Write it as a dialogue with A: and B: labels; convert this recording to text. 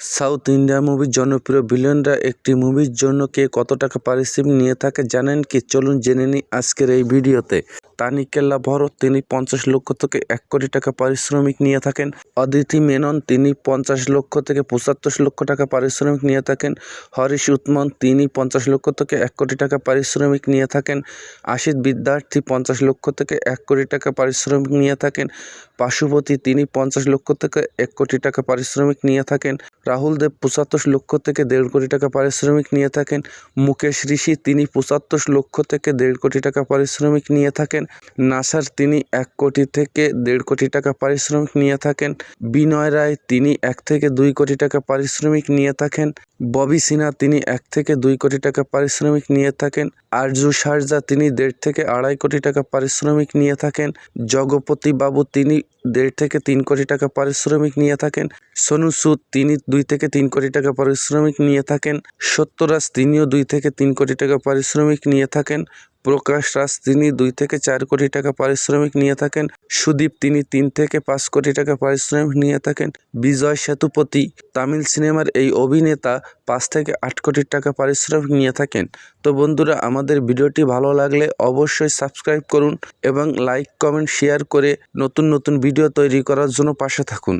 A: South India মুভির জনপ্রিয় ভিলেনরা একটি মুভির জন্য কে কত টাকা পারিশ্রমিক নিয়ে থাকে জানেন কি? চলুন জেনে নিই আজকের এই ভিডিওতে। তানিকেল্লা ভরত তিনি পঞ্চাশ লক্ষ থেকে এক কোটি টাকা পারিশ্রমিক নিয়ে থাকেন। অদিতি মেনন তিনি পঞ্চাশ লক্ষ থেকে পঁচাত্তর লক্ষ টাকা পারিশ্রমিক নিয়ে থাকেন। হরিশ উৎমন তিনি পঞ্চাশ লক্ষ থেকে এক কোটি টাকা পারিশ্রমিক নিয়ে থাকেন। আশিত বিদ্যার্থী পঞ্চাশ লক্ষ থেকে এক কোটি টাকা পারিশ্রমিক নিয়ে থাকেন। পাশুপতি তিনি পঞ্চাশ লক্ষ থেকে এক কোটি টাকা পারিশ্রমিক নিয়ে থাকেন। রাহুল দেব পঁচাত্তর লক্ষ থেকে দেড় কোটি টাকা পারিশ্রমিক নিয়ে থাকেন। মুকেশ ঋষি তিনি পঁচাত্তর লক্ষ থেকে দেড় কোটি টাকা পারিশ্রমিক নিয়ে থাকেন। নাসার তিনি এক কোটি থেকে দেড় কোটি টাকা পারিশ্রমিক নিয়ে থাকেন। বিনয় রায় তিনি এক থেকে দুই কোটি টাকা পারিশ্রমিক নিয়ে থাকেন। ববি সিনহা তিনি এক থেকে দুই কোটি টাকা পারিশ্রমিক নিয়ে থাকেন। আরজু শারজা তিনি দেড় থেকে আড়াই কোটি টাকা পারিশ্রমিক নিয়ে থাকেন। জগপতি বাবু তিনি দেড় থেকে তিন কোটি টাকা পারিশ্রমিক নিয়ে থাকেন। সোনু সুদ তিনি দুই থেকে তিন কোটি টাকা পারিশ্রমিক নিয়ে থাকেন। সত্যরাজ তিনিও দুই থেকে তিন কোটি টাকা পারিশ্রমিক নিয়ে থাকেন। প্রকাশ রাজ তিনি দুই থেকে চার কোটি টাকা পারিশ্রমিক নিয়ে থাকেন। সুদীপ তিনি তিন থেকে পাঁচ কোটি টাকা পারিশ্রমিক নিয়ে থাকেন। বিজয় সেতুপতি তামিল সিনেমার এই অভিনেতা পাঁচ থেকে আট কোটি টাকা পারিশ্রমিক নিয়ে থাকেন। তো বন্ধুরা আমাদের ভিডিওটি ভালো লাগলে অবশ্যই সাবস্ক্রাইব করুন এবং লাইক, কমেন্ট, শেয়ার করে নতুন নতুন ভিডিও তৈরি করার জন্য পাশে থাকুন।